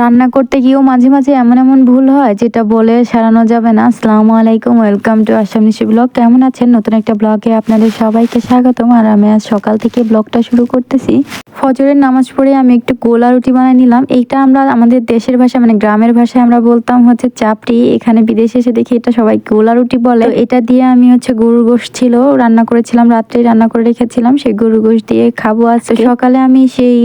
রান্না করতে গিয়েও মাঝে মাঝে এমন এমন ভুল হয় যেটা বলে সারানো যাবে না। আসসালামু আলাইকুম, welcome to Assam Nishi blog. কেমন আছেন? নতুন একটা ব্লগে আপনাদের সবাইকে স্বাগতম। আর আমি আজ সকাল থেকে ব্লগটা শুরু করতেছি। ফজরের নামাজ পড়ে আমি একটু গোলা রুটি বানিয়ে নিলাম। এইটা আমরা আমাদের দেশের ভাষা মানে গ্রামের ভাষায় আমরা বলতাম হচ্ছে চাপড়ি। এখানে বিদেশে এসে দেখি এটা সবাই গোলা রুটি বলে। এটা দিয়ে আমি হচ্ছে গরুর গোশ ছিল, রান্না করেছিলাম, রাত্রে রান্না করে রেখেছিলাম। সেই গরুর গোশ দিয়ে খাব আজকে। সকালে আমি সেই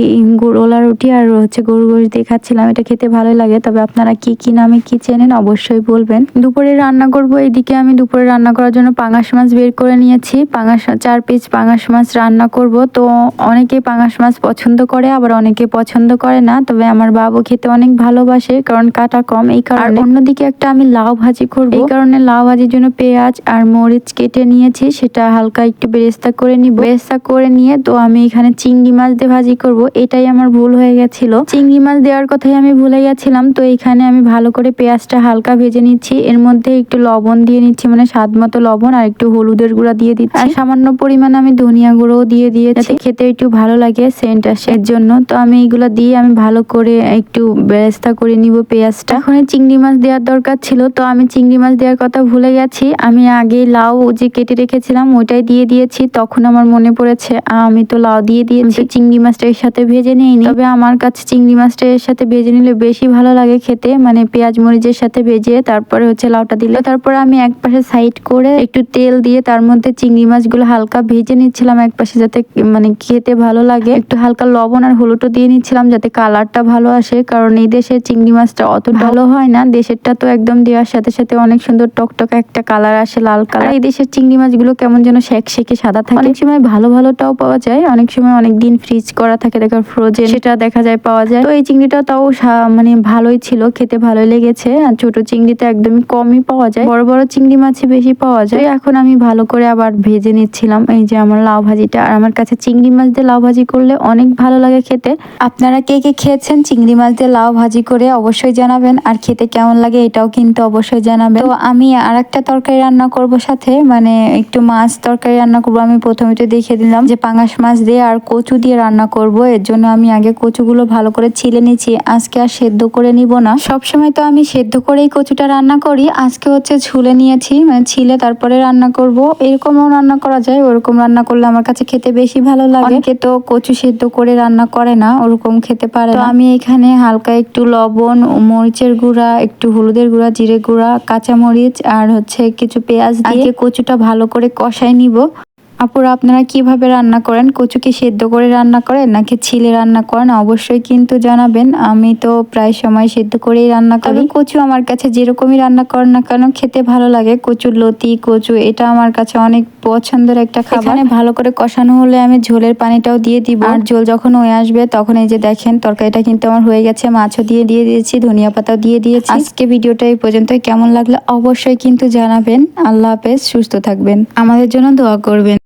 গোলা রুটি আর হচ্ছে গরুর গোশ দিয়ে খাচ্ছিলাম। এটা খেতে ভালোই লাগে তবে আপনারা কি কি নামে কি চেনেন অবশ্যই বলবেন। দুপুরে রান্না করব এইদিকে আমি দুপুরে রান্না করার জন্য পাঙাশ মাছ বের করে নিয়েছি। পাঙাশ চার পিস পাঙাশ মাছ রান্না করব। তো অনেকে পাঙাশ মাছ পছন্দ করে আবার অনেকে পছন্দ করে না। তবে আমার বাবু খেতে অনেক ভালোবাসে কারণ কাটা কম। এই কারণে অন্যদিকে একটা আমি লাউ ভাজি করব। এই কারণে লাউ ভাজির জন্য পেঁয়াজ আর মরিচ কেটে নিয়েছি সেটা হালকা একটু বেরেস্তা করে নিব। বেরেস্তা করে নিয়ে তো আমি এখানে চিংড়ি মাছ দিয়ে ভাজি করব এটাই আমার ভুল হয়ে গেছিল। চিংড়ি মাছ দেওয়ার কথাই আমি ভুলে গেছিলাম তো এখানে আমি ভালো করে পেঁয়াজটা হালকা ভেজে নিচ্ছি। এর মধ্যে একটু লবণ দিয়ে নিচ্ছি মানে স্বাদ মতো লবণ আর একটু হলুদের গুঁড়া দিয়ে দিচ্ছি। আর সামান্য পরিমাণে আমি ধনিয়া গুঁড়োও দিয়ে দিয়েছি। খেতে একটু ভালো লাগে সেন্ট আসে। এর জন্য তো আমি এইগুলো দিয়ে আমি ভালো করে একটু বেরেস্তা করে নিব পেঁয়াজটা। এখন চিংড়ি মাছ দেওয়ার দরকার ছিল তো আমি চিংড়ি মাছ দেওয়ার কথা ভুলে গেছি। আমি আগে লাউ যে কেটে রেখেছিলাম ওইটাই দিয়ে দিয়েছি। তখন আমার মনে পড়েছে আমি তো লাউ দিয়ে দিয়েছি। চিংড়ি মাছটা এর সাথে ভেজে নিইনি। তবে আমার কাছে চিংড়ি মাছটা এর সাথে ভেজে নিলে বেশি ভালো লাগে খেতে। মানে পেঁয়াজ মরিচের সাথে ভেজে তারপরে হচ্ছে লাউটা দিলে। তারপরে আমি এক পাশে সাইড করে একটু তেল দিয়ে তার মধ্যে চিংড়ি মাছগুলো হালকা ভেজে নিচ্ছিলাম এক পাশে যাতে মানে খেতে ভালো লাগে। একটু হালকা লবণ আর হলুদও দিয়ে নিচ্ছিলাম যাতে কালারটা ভালো আসে। কারণ এই দেশের চিংড়ি মাছটা অত ভালো হয় না। দেশেরটা তো একদম দেওয়ার সাথে সাথে অনেক সুন্দর টকটকে একটা কালার আসে লাল কালার। এই দেশের চিংড়ি মাছগুলো কেমন যেন শেক শেকে সাদা থাকে। অনেক সময় ভালো ভালোটাও পাওয়া যায়। অনেক সময় অনেক দিন ফ্রিজ করা থাকে। দেখা ফ্রোজেন সেটা দেখা যায় পাওয়া যায়। তো এই চিংড়িটা তাও মানে ভালোই ছিল, খেতে ভালোই লেগেছে। আর ছোট চিংড়ি তো একদমই কমই পাওয়া যায়। বড় বড় চিংড়ি মাছই বেশি পাওয়া যায়। এখন আমি ভালো করে আবার ভেজে নিচ্ছিলাম এই যে আমার লাউ ভাজিটা। আর আমার কাছে চিংড়ি মাছ দিয়ে লাউ ভাজি করলে অনেক ভালো লাগে খেতে। আপনারা কে কে খেয়েছেন চিংড়ি মাছ দিয়ে লাউ ভাজি করে অবশ্যই জানাবেন। আর খেতে কেমন লাগে এটাও কিন্তু অবশ্যই জানাবেন। তো আমি আর একটা তরকারি রান্না করব সাথে। মানে একটু মাছ তরকারি রান্না করব। আমি প্রথমে তো দেখে দিলাম যে পাঙাশ মাছ দিয়ে আর কচু দিয়ে রান্না করব। এর জন্য আমি আগে কচুগুলো ভালো করে ছিলে নিচ্ছি। আজকে আর সেদ্ধ করে নিব না। সব সময় তো আমি সেদ্ধ করেই কচুটা রান্না করি। আজকে হচ্ছে ছুলে নিয়েছি মানে ছিলে তারপরে রান্না করব। এরকমও রান্না করা যায় ওরকম রান্না করলে আমার কাছে খেতে বেশি ভালো লাগে। অনেকে তো কচু সেদ্ধ করে রান্না করে না ওরকম খেতে পারে তো আমি এখানে হালকা একটু লবণ মরিচের গুঁড়া একটু হলুদের গুঁড়া জিরে গুঁড়া কাঁচা মরিচ আর হচ্ছে কিছু পেঁয়াজ দিয়ে কচুটা ভালো করে কষাই নিব। আপুরা আপনারা কীভাবে রান্না করেন? কচুকে সেদ্ধ করে রান্না করেন নাকি ছিলে রান্না করেন? অবশ্যই কিন্তু জানাবেন। আমি তো প্রায় সময় সেদ্ধ করেই রান্না করি। কচু আমার কাছে যেরকমই রান্না করেন না কেন খেতে ভালো লাগে। কচুর লতি কচু এটা আমার কাছে অনেক পছন্দের একটা খাবার। ভালো করে কষানো হলে আমি ঝোলের পানিটাও দিয়ে দিব। আর ঝোল যখন হয়ে আসবে তখন এই যে দেখেন তরকারিটা কিন্তু আমার হয়ে গেছে। মাছও দিয়ে দিয়ে দিয়েছি ধনিয়া পাতাও দিয়ে দিয়েছি। আজকে ভিডিওটা এই পর্যন্ত কেমন লাগল অবশ্যই কিন্তু জানাবেন। আল্লাহ হাফেজ সুস্থ থাকবেন। আমাদের জন্য দোয়া করবেন।